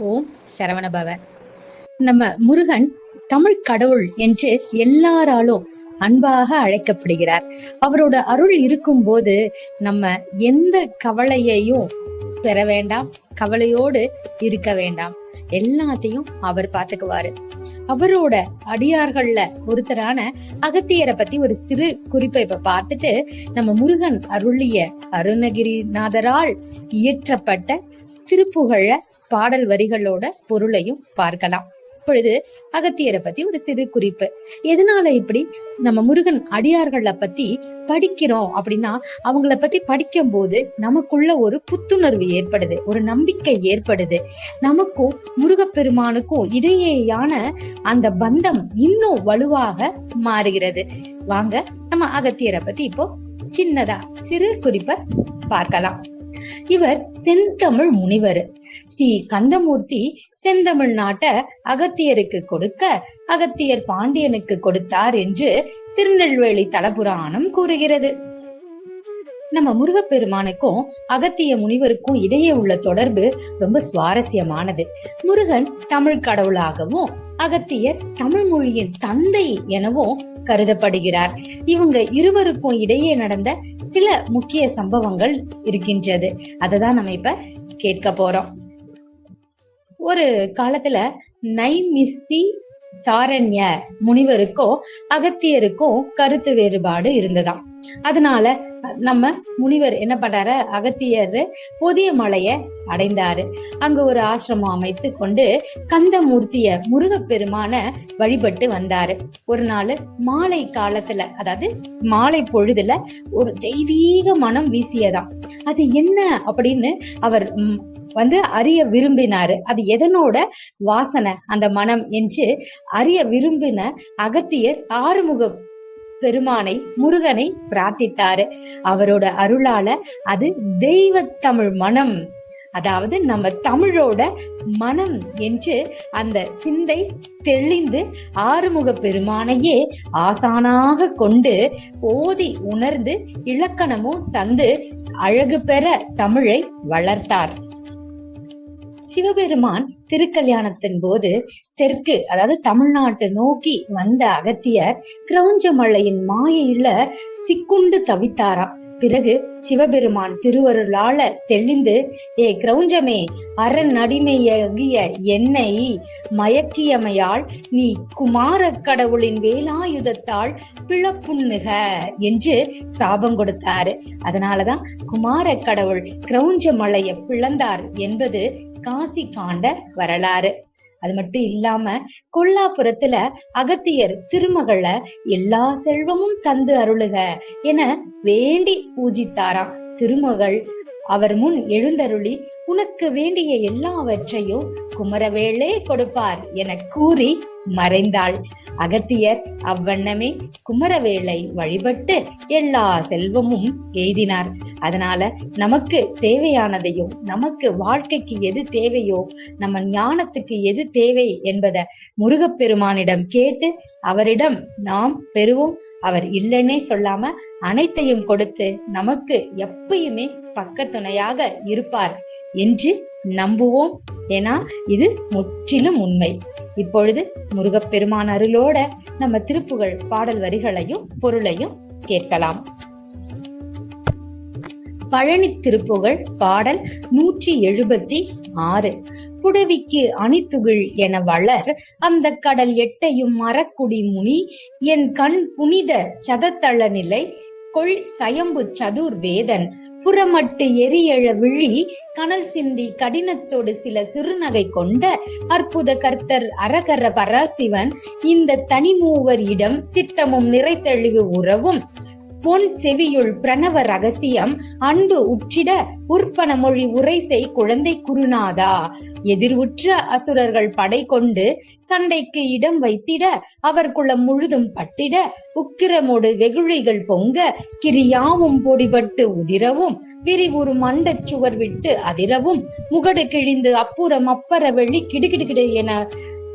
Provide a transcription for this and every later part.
ஓம் சரவணபவ நம்ம முருகன் தமிழ் கடவுள் என்று எல்லாராலும் அன்பாக அழைக்கப்படுகிறார். அவரோட அருள் இருக்கும்போது நம்ம எந்த கவலையையும் பெற வேண்டாம் கவலையோடு இருக்க வேண்டாம். எல்லாத்தையும் அவர் பார்த்துக்குவாரு. அவரோட அடியார்கள்ல ஒருத்தரான அகத்தியரை பத்தி ஒரு சிறு குறிப்பை இப்ப பார்த்துட்டு நம்ம முருகன் அருளிய அருணகிரிநாதரால் இயற்றப்பட்ட திருப்புகழ பாடல் வரிகளோட பொருளையும் பார்க்கலாம். இப்பொழுது அகத்தியரை பத்தி ஒரு சிறு குறிப்பு. எதனால இப்படி நம்ம முருகன் அடியார்களை பத்தி படிக்கிறோம் அப்படின்னா அவங்கள பத்தி படிக்கும் போது நமக்குள்ள ஒரு புத்துணர்வு ஏற்படுது ஒரு நம்பிக்கை ஏற்படுது. நமக்கும் முருகப்பெருமானுக்கும் இடையேயான அந்த பந்தம் இன்னும் வலுவாக மாறுகிறது. வாங்க நம்ம அகத்தியரை பத்தி இப்போ சின்னதா சிறு குறிப்பை பார்க்கலாம். இவர் செந்தமிழ் முனிவர். ஸ்ரீ கந்தமூர்த்தி செந்தமிழ்நாட்டை அகத்தியருக்கு கொடுக்க அகத்தியர் பாண்டியனுக்கு கொடுத்தார் என்று திருநெல்வேலி தலபுராணம் கூறுகிறது. நம்ம முருகப்பெருமானுக்கும் அகத்திய முனிவருக்கும் இடையே உள்ள தொடர்பு ரொம்ப சுவாரஸ்யமானது. முருகன் தமிழ் கடவுளாகவும் அகத்தியர் தமிழ் மொழியின் தந்தை எனவும் கருதப்படுகிறார். இவங்க இருவருக்கும் இடையே நடந்த சில முக்கிய சம்பவங்கள் இருக்கின்றது. அதை தான் நம்ம இப்ப கேட்க போறோம். ஒரு காலத்துல நைமிஸ்தி சாரண்ய முனிவருக்கும் அகத்தியருக்கும் கருத்து வேறுபாடு இருந்ததாம். அதனால நம்ம முனிவர் என்ன பண்றாரு? அகத்தியர் புதிய மலைய அடைந்தாரு. அங்க ஒரு ஆசிரமம் அமைத்து கொண்டு கந்தமூர்த்திய முருகப்பெருமான வழிபட்டு வந்தாரு. ஒரு நாள் மாலை காலத்துல அதாவது மாலை பொழுதுல ஒரு தெய்வீக மனம் வீசியதாம். அது என்ன அப்படின்னு அவர் வந்து அறிய விரும்பினாரு. அது எதனோட வாசனை? அந்த மனம் என்று அறிய விரும்பின அகத்தியர் ஆறுமுக பெருமானை முருகனை பிரார்த்தித்தாரு. அவரோட அருளால அது தெய்வ தமிழ் மனம். அதாவது நம்ம தமிழோட மனம் என்று அந்த சிந்தை தெளிந்து ஆறுமுக பெருமானையே ஆசானாக கொண்டு ஓதி உணர்ந்து இலக்கணமும் தந்து அழகு பெற தமிழை வளர்த்தார். சிவபெருமான் திருக்கல்யாணத்தின் போது தெற்கு அதாவது தமிழ்நாட்டு நோக்கி வந்த அகத்தியர் கிரௌஞ்சமலையின் மாயையில சிக்குண்டு தவித்தாராம். பிறகு சிவபெருமான் திருவருளால தெளிந்து ஏ கிரௌஞ்சமே அரண் அடிமையகிய என்னை மயக்கியமையால் நீ குமார கடவுளின் வேலாயுதத்தால் பிளப்புண்ணுக என்று சாபம் கொடுத்தாரு. அதனாலதான் குமார கடவுள் கிரௌஞ்ச மலையை பிளந்தார் என்பது காசி காண்ட வரலாறு. அது மட்டும் இல்லாம கொல்லாபுரத்துல அகத்தியர் திருமகளை எல்லா செல்வமும் தந்து அருளுக என வேண்டி பூஜித்தாராம். திருமகள் அவர் முன் எழுந்தருளி உனக்கு வேண்டிய எல்லாவற்றையும் குமரவேளே கொடுப்பார் என கூறி மறைந்தாள். அகத்தியர் அவ்வண்ணமே குமரவேளை வழிபட்டு எல்லா செல்வமும் எய்தினார். அதனால நமக்கு தேவையானதையும் நமக்கு வாழ்க்கைக்கு எது தேவையோ நம்ம ஞானத்துக்கு எது தேவை என்பதை முருகப்பெருமானிடம் கேட்டு அவரிடம் நாம் பெறுவோம். அவர் இல்லைன்னே சொல்லாம அனைத்தையும் கொடுத்து நமக்கு எப்பயுமே பக்கத்துணையாக இருப்பார் என்று நம்புவோம். ஏன்னா இது முற்றிலும் உண்மை. இப்பொழுது முருகப்பெருமான் அருளோட நம்ம திருப்புகழ் பாடல் வரிகளையும் பொருளையும் கேட்கலாம். பழனி திருப்புகழ் பாடல் நூற்றி எழுபத்தி ஆறு. புடவிக்கு அணித்துகிள் என வளர் அந்த கடல் எட்டையும் மரக்குடி முனி என் கண் புனித சதத்தள நிலை கொள் சயம்பு சதுர் வேதன். புறமட்டு எரியழ விழி கனல் சிந்தி கடினத்தோடு சில சிறுநகை கொண்ட அற்புத கர்த்தர் அரகர பராசிவன். இந்த தனிமூவர் இடம் சித்தமும் நிறைத்தெழிவு உறவும். பொன் செவியுள் பிரணவ ரகசியம் அன்பு உற்றிட உற்பன மொழி உரைசை குழந்தை குருநாதா. எதிர்வுற்ற அசுரர்கள் படை கொண்டு சண்டைக்கு இடம் வைத்திட அவர் குளம் முழுதும் பட்டிட உக்கிரமோடு வெகுழிகள் பொங்க கிரியாவும் பொடிபட்டு உதிரவும் விரிவுறு மண்டச் சுவர் விட்டு அதிரவும் முகடு கிழிந்து அப்புறம் அப்பற வெளி கிடுகிடுகிடு என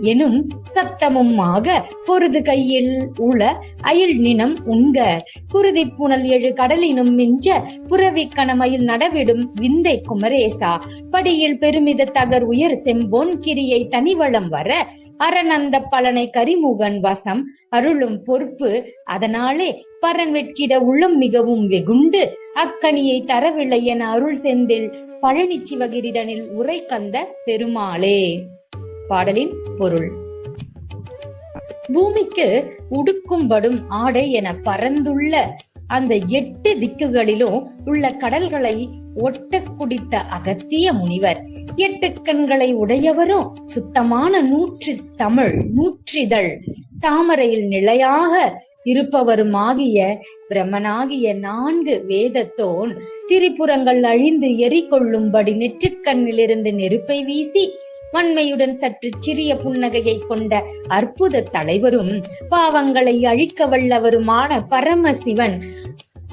எனும் சப்தமுமாக பொருது கையில் உள அயில் நினம் உண்க. குருதி புனல் எழு கடலினும் மிஞ்ச புறவி கணமையில் நடவிடும் விந்தை குமரேசா. படியில் பெருமித தகர் உயர் செம்போன் கிரியை தனிவளம் வர அரணந்த பலனை கரிமுகன் வசம் அருளும் பொறுப்பு அதனாலே பரன் வெட்கிட உள்ளம் மிகவும் வெகுண்டு அக்கனியை தரவில்லை என அருள் செந்தில் பழனி சிவகிரிதனில் உரை கந்த பெருமாளே. பாடலின் பொருள். பூமிக்கு உடுக்கும்படும் ஆடை என பறந்துள்ள அந்த எட்டு திக்குகளிலும் உள்ள கடல்களை ஒட்ட குடித்த அகத்திய முனிவர் எட்டு கண்களை உடையவரும் சுத்தமான நூற்றி தமிழ் நூற்றிதழ். தாமரையில் நிலையாக இருப்பவருமாகிய பிரம்மனாகிய நான்கு வேதத்தோன் திரிபுரங்கள் அழிந்து எரிகொள்ளும்படி நெற்றிக்கண்ணிலிருந்து நெருப்பை வீசி வன்மையுடன் சற்று சிறிய புன்னகையை கொண்ட அற்புத தலைவரும் பாவங்களை அழிக்க வல்லவருமான பரமசிவன்.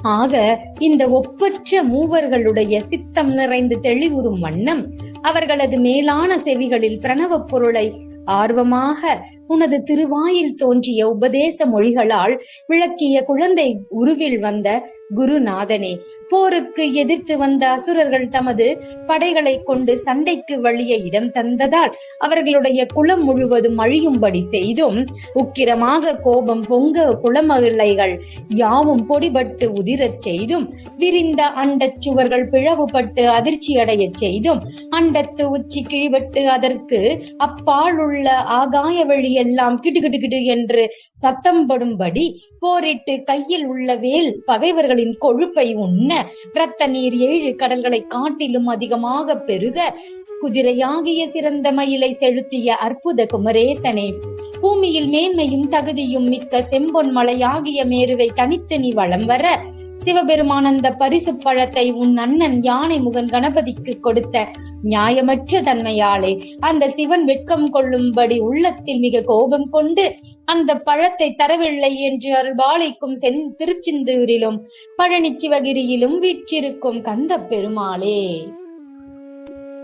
ஆக இந்த ஒப்பற்ற மூவர்களுடைய சித்தம் நிறைந்து தெளிவுறும் வண்ணம் அவர்களது மேலான செவிகளில் பிரணவ பொருளை ஆர்வமாக உனது திருவாயில் தோன்றிய உபதேச மொழிகளால் விளக்கிய குழந்தை உருவில் வந்த குருநாதனே போருக்கு எதிர்த்து வந்த அசுரர்கள் தமது படைகளை கொண்டு சண்டைக்கு வழிய இடம் தந்ததால் அவர்களுடைய குலம் முழுவதும் அழியும்படி செய்தும் உக்கிரமாக கோபம் பொங்க குளமலைகள் யாவும் பொடிபட்டு உதிரச் செய்தும் விரிந்த அண்டச் சுவர்கள் பிளவுபட்டு அதிர்ச்சியடையச் செய்தும் அண்டத்து உச்சி கிழிபட்டு அதற்கு அப்பால் உள்ள ஆகாய வழியெல்லாம் கிடுகிடு கிடு என்று சத்தம் படும்படி போரிட்டு கையில் உள்ள வேல் பகைவர்களின் கொழுப்பை உண்ண இரத்த நீர் ஏழு கடல்களை காட்டிலும் அதிகமாக பெருக குதிரையாகிய சிறந்த மயிலை செலுத்திய அற்புத குமரேசனே பூமியில் மேன்மையும் தகுதியும் மிக்க செம்பொன் மலையாகிய மேருவை தனித்து நீ வளம் வர சிவபெருமானந்த பரிசு பழத்தை உன் அண்ணன் யானை முகன் கணபதிக்கு கொடுத்த நியாயமற்ற தன்மையாலே அந்த சிவன் வெட்கம் கொள்ளும்படி உள்ளத்தில் மிக கோபம் கொண்டு அந்த பழத்தை தரவில்லை என்று அருள்பாலிக்கும் சென் திருச்செந்தூரிலும் பழனி சிவகிரியிலும் வீற்றிருக்கும் கந்த பெருமாளே.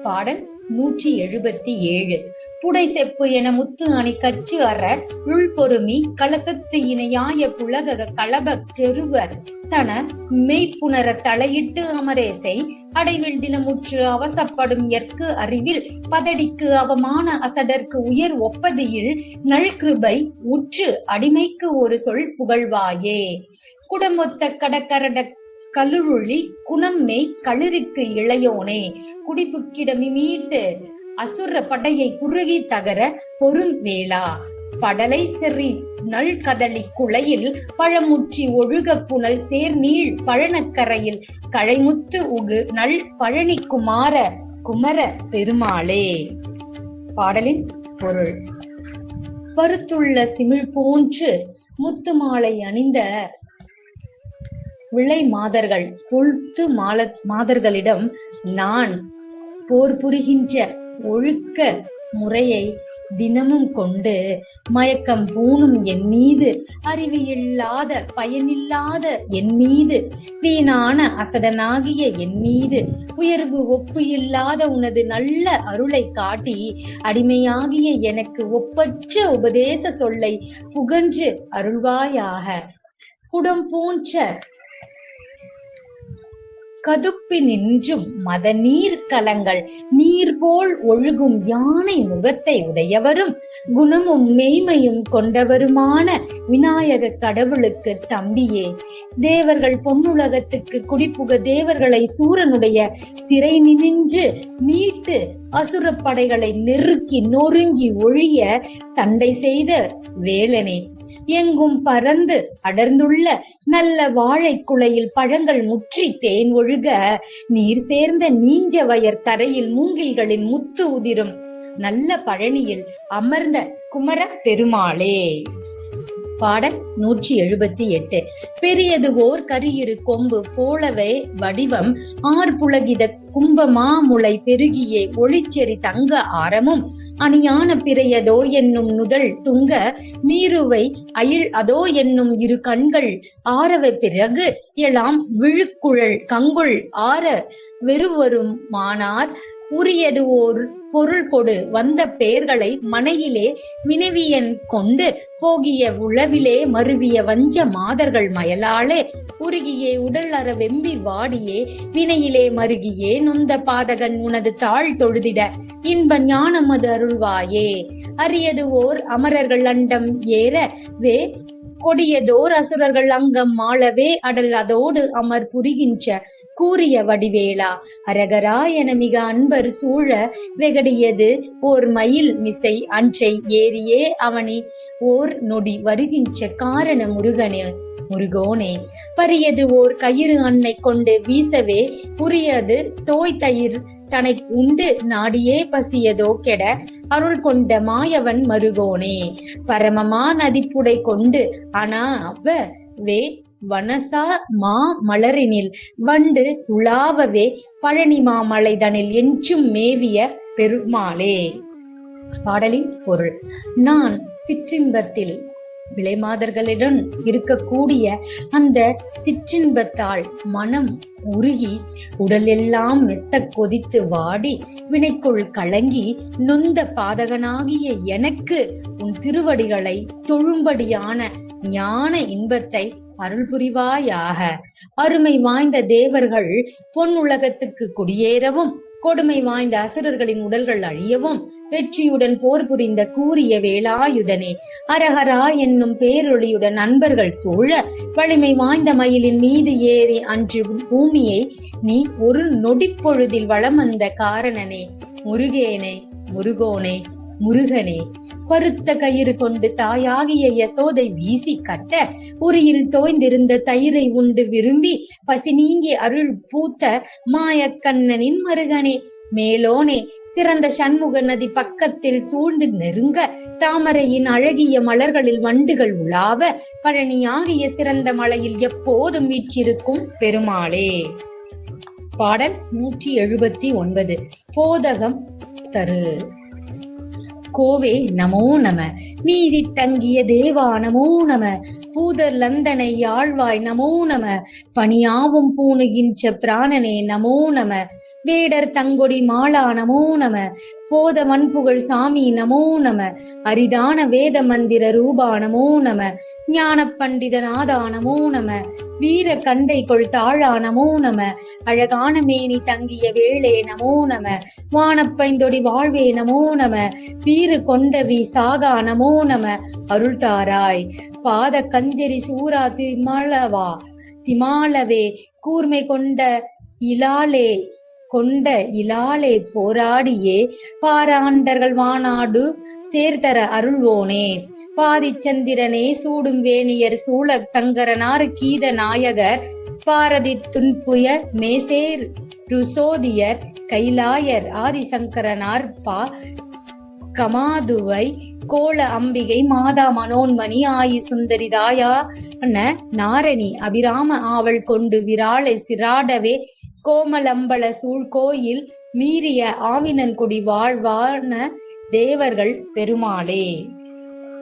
பாடல் நூற்றி எழுபத்தி ஏழு. புடை செப்பு என முத்து அணி கச்சு அற உள்பொருமி கலசத்து இணையாய புலக கலப கெருவ தன மெய்ப்புணர தலையிட்டு அமரேசை அடைவில் தினமுற்று அவசப்படும் எற்கு அறிவில் பதடிக்கு அவமான அசடர்க்கு உயர் ஒப்பதியில் நல்கிருபை உற்று அடிமைக்கு ஒரு சொல் புகழ்வாயே. குடமொத்த கடக்கரட கழுருளி குணம்மெய் களிருக்கு இளையோனே. குடிபுக்கிடமி மீட்டு அசுர படையை குறுகி தகர பொறும் வேளா. படலை செறி நல் கதளி குளையில் பழமுற்றி ஒழுக புனல் சேர் நீள் பழனக்கரையில் கழைமுத்து உகு நல் பழனி குமார குமர பெருமாளே. பாடலின் பொருள். பருத்துள்ள சிமிழ் போன்று முத்து மாலை அணிந்த விளை மாதர்கள் கொழுத்து மால மாதர்களிடம் நான் போர் புரிகின்ற ஒழுக்க முறையை தினமும் கொண்டு மயக்கம் பூணும் என் மீது அறிவு இல்லாத பயனில்லாத என் மீது வீணான அசடனாகிய என் மீது உயர்வு ஒப்பு இல்லாத உனது நல்ல அருளை காட்டி அடிமையாகிய எனக்கு ஒப்பற்ற உபதேச சொல்லை புகன்று அருள்வாயாக. குடம் போன்ற கதுப்பினின்றும் மத நீர் கலங்கள் நீர் போல் ஒழுகும் யானை முகத்தை உடையவரும் குணமும் மெய்மையும் கொண்டவருமான விநாயக கடவுளுக்கு தம்பியே. தேவர்கள் பொன்னுலகத்துக்கு குடிப்புக தேவர்களை சூரனுடைய சிறை நின்று மீட்டு அசுர படைகளை நெருக்கி நொறுங்கி ஒழிய சண்டை செய்த வேலனே. எங்கும் பறந்து அடர்ந்துள்ள நல்ல வாழை குலையில் பழங்கள் முற்றி தேன் ஒழுக. நீர் சேர்ந்த நீண்ட வயர் கரையில் மூங்கில்களின் முத்து உதிரும். நல்ல பழனியில் அமர்ந்த குமர பெருமாளே. பாடல் நூற்றி எழுபத்தி எட்டு. பெரியது ஓர் கரியிரு கொம்பு போலவே வடிவம். ஆர்புலகித கும்ப மாமுளை பெருகியே ஒளிச்செறி தங்க ஆரமும். அணியான பிறையதோ என்னும் நுதல் துங்க. மீருவை அயில் அதோ என்னும் இரு கண்கள். ஆரவ பிறகு எல்லாம் விழுக்குழல் கங்குள் ஆற. வெறுவரும் மானார் உரியது ஓர் பொருள் கொடு. வந்த பெயர்களை மனையிலே வினவியன் கொண்டு போகிய உளவிலே மருவிய வஞ்ச மாதர்கள் மயலாளே உருகியே உடல் அற வெம்பி வாடியே வினையிலே மருகியே நொந்த பாதகன் உனது தாழ் தொழுதிட. இன்ப ஞானம் அது அருள்வாயே. அரியது ஓர் அமரர்கள் அண்டம் ஏற வே கொடியதோர் அசுரர்கள் அங்கம் மாளவே அடல் அதோடு அமர் புரிகின்ற கூறிய வடிவேளா அரகரா என மிக அன்பர் சூழ வெகடியது. ஓர் மயில் மிசை அன்றை ஏறியே அவனி. ஓர் நொடி வருகின்ற காரண முருகனே முருகோனே. பரியது ஓர் கயிறு அன்னை கொண்டு வீசவே. புரியது தோய் தயிர் தனை உண்டு நாடியே பசியதோ கெட அருள் கொண்ட மாயவன் மருகோனே. பரமமா நதிப்புடை கொண்டு ஆனா அவ வே வனசா மா மலரினில் வண்டு உலாவவே பழனி மாமலைதனில் என்றும் மேவிய பெருமாளே. பாடலின் பொருள். நான் சிற்றின்பத்தில் விலைமாதர்களிடம் இருக்கக்கூடிய அந்த சிற்றின்பத்தால் மனம் உருகி உடலெல்லாம் மெத்த கொதித்து வாடி வினைக்குள் கலங்கி நொந்த பாதகனாகிய எனக்கு உன் திருவடிகளை தொழும்படியான ஞான இன்பத்தை அருள் புரிவாயாக அருமை வாய்ந்த தேவர்கள் பொன் உலகத்துக்கு குடியேறவும் கொடுமை வாய்ந்த அசுரர்களின் உடல்கள் அழியவும் வெற்றியுடன் போர் புரிந்த கூறிய வேலாயுதனே அரஹரா என்னும் பேரொளியுடன் நண்பர்கள் சூழ வலிமை வாய்ந்த மயிலின் மீது ஏறி அன்று பூமியை நீ ஒரு நொடிப்பொழுதில் வளம் வந்த காரணனே முருகேனே முருகோனே. முருகனே பருத்த கயிறு கொண்டு தாயாகிய யசோதை வீசி கட்ட உரியில் தோய்ந்திருந்த தயிரை உண்டு விரும்பி பசி நீங்கி அருள் பூத்த மாயக்கண்ணனின் மருகனே மேலோனே சிறந்த சண்முக நதி பக்கத்தில் சூழ்ந்து நெருங்க தாமரையின் அழகிய மலர்களில் வண்டுகள் உலாவ பழனியாகிய சிறந்த மலையில் எப்போதும் வீற்றிருக்கும் பெருமாளே. பாடல் நூற்றி எழுபத்தி ஒன்பது. போதகம் தரு. கோவே நமோ நம நீதி தங்கிய தேவா நமோ நம பூதர் லந்தனை யாழ்வாய் நமோ நம பணியாவும் பூணுகின்ற பிராணனே நமோ நம வேடர் தங்கொடி மாலா நமோ நம போத மண்புகழ் சாமி நமோ நம அரிதான வேத மந்திர ரூபா நமோ நம ஞான பண்டித நாதா நமோ நம வீர கண்டை கொள் தாழா நமோ நம அழகான மேனி தங்கிய வேளே நமோ நம வானப்பைந்தொடி வாழ்வே நமோ நம வீறு கொண்டவி சாகா நமோ நம அருள்தாராய். பாத கஞ்சரி சூரா திமாளவா திமாலவே கூர்மை கொண்ட இலாலே கொண்ட இலாலே போராடியே. பாராண்டர்கள் வானாடு சேர்தர அருள்வோனே. பாதிச்சந்திரனே சூடும் வேணியர் சூழ சங்கரனார் கீத நாயகர். பாரதி துன்புய மேசேர் ருசோதியர் கைலாயர் ஆதிசங்கரனார் பா கமாதுவை கோல அம்பிகை மாதா மனோன்மணி ஆயி சுந்தரி தாயா நாரணி அபிராம ஆவல் கொண்டு விராளை சிராடவே கோமலம்பல சூழ்கோயில் மீறிய ஆவினன்குடி வாழ்வான தேவர்கள் பெருமாளே.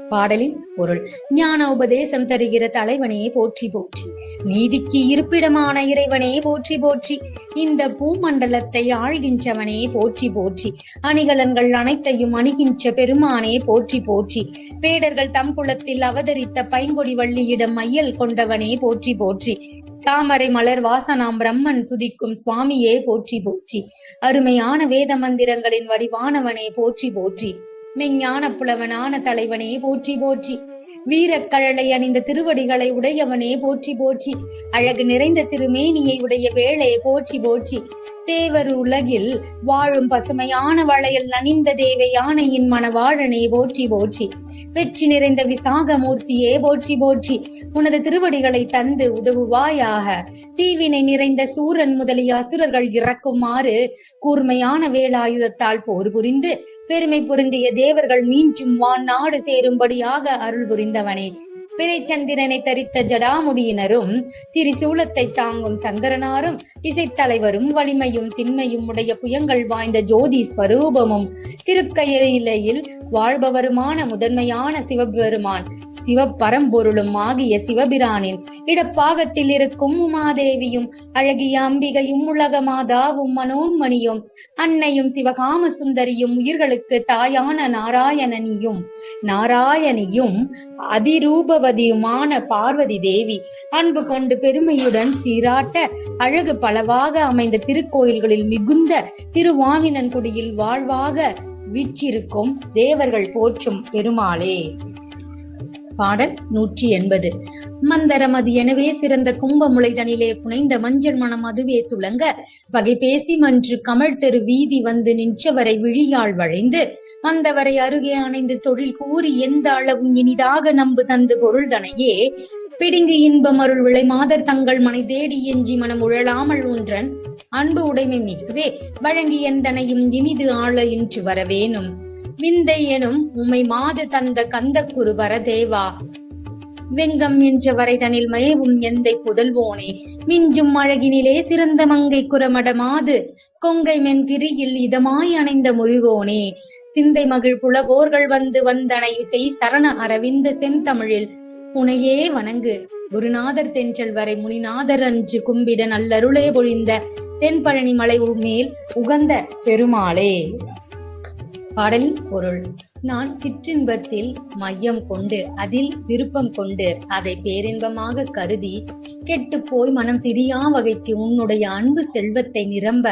பாடலின் பொருள். ஞான உபதேசம் தருகிற தலைவனே போற்றி போற்றி. நீதிக்கு இருப்பிடமான இறைவனே போற்றி போற்றி. இந்த பூமண்டலத்தை ஆழ்கின்றவனே போற்றி போற்றி. அணிகலன்கள் அனைத்தையும் அணிகின்ற பெருமானே போற்றி போற்றி. பேடர்கள் தம் குளத்தில் அவதரித்த பைங்கொடி வள்ளியிடம் மையல் கொண்டவனே போற்றி போற்றி. தாமரை மலர் வாசனாம் பிரம்மன் துதிக்கும் சுவாமியே போற்றி போற்றி. அருமையான வேத மந்திரங்களின் வடிவானவனே போற்றி போற்றி. மெஞ்ஞான புலவனான தலைவனே போற்றி போற்றி. வீரக்கழலை அணிந்த திருவடிகளை உடையவனே போற்றி போற்றி. அழகு நிறைந்த திருமேனியை உடைய வேளே போற்றி போற்றி. தேவர் உலகில் வாழும் பசுமையான வளையல் நனிந்த தேவை யானையின் மனவாழனே போற்றி போற்றி. வெற்றி நிறைந்த விசாகமூர்த்தியே போற்றி போற்றி. உனது திருவடிகளை தந்து உதவுவாயாக. தீவினை நிறைந்த சூரன் முதலிய அசுரர்கள் இறக்குமாறு கூர்மையான வேலாயுதத்தால் போர் புரிந்து பெருமை பொருந்திய தேவர்கள் மீண்டும் வான் நாடு சேரும்படியாக அருள் ఉండవని பிறைச்சந்திரனை தரித்த ஜடாமுடியினரும் திரிசூலத்தை தாங்கும் சங்கரனாரும் இசைத்தலைவரும் வலிமையும் திண்மையும் உடைய புயங்கள் வாய்ந்த ஜோதி ஸ்வரூபமும். திருக்கயிலையில் வாழ்பவருமான முதன்மையான சிவபெருமான் சிவபரம்பொருளும் ஆகிய சிவபிரானின் இடப்பாகத்தில் இருக்கும் உமாதேவியும் அழகிய அம்பிகையும் உலக மாதாவும் மனோன்மணியும் அன்னையும் சிவகாம சுந்தரியும் உயிர்களுக்கு தாயான நாராயணனியும் நாராயணியும் அதிரூபவ அதிரூபவதியுமான பார்வதி தேவி அன்பு கொண்டு பெருமையுடன் சீராட்ட அழகு பலவாக அமைந்த திருக்கோயில்களில் மிகுந்த திருவாவினன்குடியில் வாழ்வாக வீற்றிருக்கும் தேவர்கள் போற்றும் பெருமாளே. பாடல் நூற்றி எண்பது. மந்தரமது எனவே சிறந்த கும்பமுளைதனிலே புனைந்த மஞ்சள் மனம் அதுவே துளங்க பகை பேசி மன்று கமழ் தெரு வீதி வந்து நின்றவரை விழியால் வளைந்து வந்தவரை அருகே அணைந்து தொழில் கூறி எந்த அளவும் இனிதாக நம்பு தந்து பொருள்தனையே பிடுங்கு இன்பம் அருள் விளை மாதர் தங்கள் மனை தேடி எஞ்சி மனம் உழலாமல் ஒன்றன் அன்பு உடைமை மிகவே வழங்கி எந்தனையும் இனிது ஆள இன்று வரவேணும். விந்தை எனும் உம்மை மாது தந்த கந்த குருவர தேவா வெங்கம் என்ற வரைதனில் மயவும் எந்தை புதல்வோனே. மிஞ்சும் அழகினிலே சிறந்த மங்கை குரமடமாது கொங்கை மென் திரியில் இதமாய் அணைந்த முருகோனே. சிந்தை மகிழ் புலவோர்கள் வந்து வந்தனை செய் சரண அரவிந்த செந்தமிழில். உனையே வணங்கு குருநாதர் தென்றல் வரை முனிநாதர் அன்று கும்பிட நல்லருளே பொழிந்த தென்பழனி மலை மேல் உகந்த பெருமாளே. பாடலின் பொருள். நான் சிற்றின்பத்தில் மையம் கொண்டு அதில் விருப்பம் கொண்டு அதை பேரின்பமாக கருதி கெட்டு போய் மனம் திரியா வகைக்கு உன்னுடைய அன்பு செல்வத்தை நிரம்ப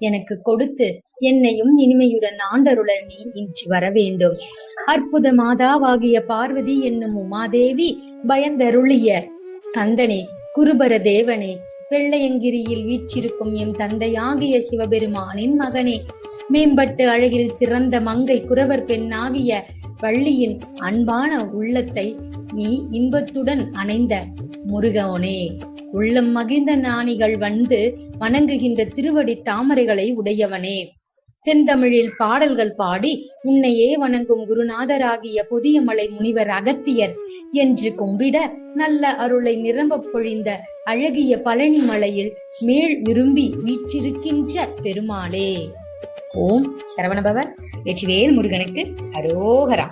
எனக்கு கொடுத்து என்னையும் இனிமையுடன் ஆண்டருள நீ இன்று வர வேண்டும் அற்புத மாதாவாகிய பார்வதி என்னும் உமாதேவி பயந்தருளிய கந்தனே குருபர தேவனே வெள்ளையங்கிரியில் வீற்றிருக்கும் எம் தந்தையாகிய சிவபெருமானின் மகனே மேம்பட்டு அழகில் சிறந்த மங்கை குறவர் பெண்ணாகிய வள்ளியின் அன்பான உள்ளத்தை நீ இன்பத்துடன் அணைந்த முருகோனே உள்ளம் மகிழ்ந்த ஞானிகள் வந்து வணங்குகின்ற திருவடி தாமரைகளை உடையவனே. செந்தமிழில் பாடல்கள் பாடி உன்னையே வணங்கும் குருநாதராகிய புதிய மலை முனிவர் அகத்தியர் என்று கும்பிட நல்ல அருளை நிரம்ப பொழிந்த அழகிய பழனி மலையில் மேல் விரும்பி வீற்றிருக்கின்ற பெருமாளே. ஓம் சரவணபவர் வெற்றிவேல் முருகனுக்கு அரோகரா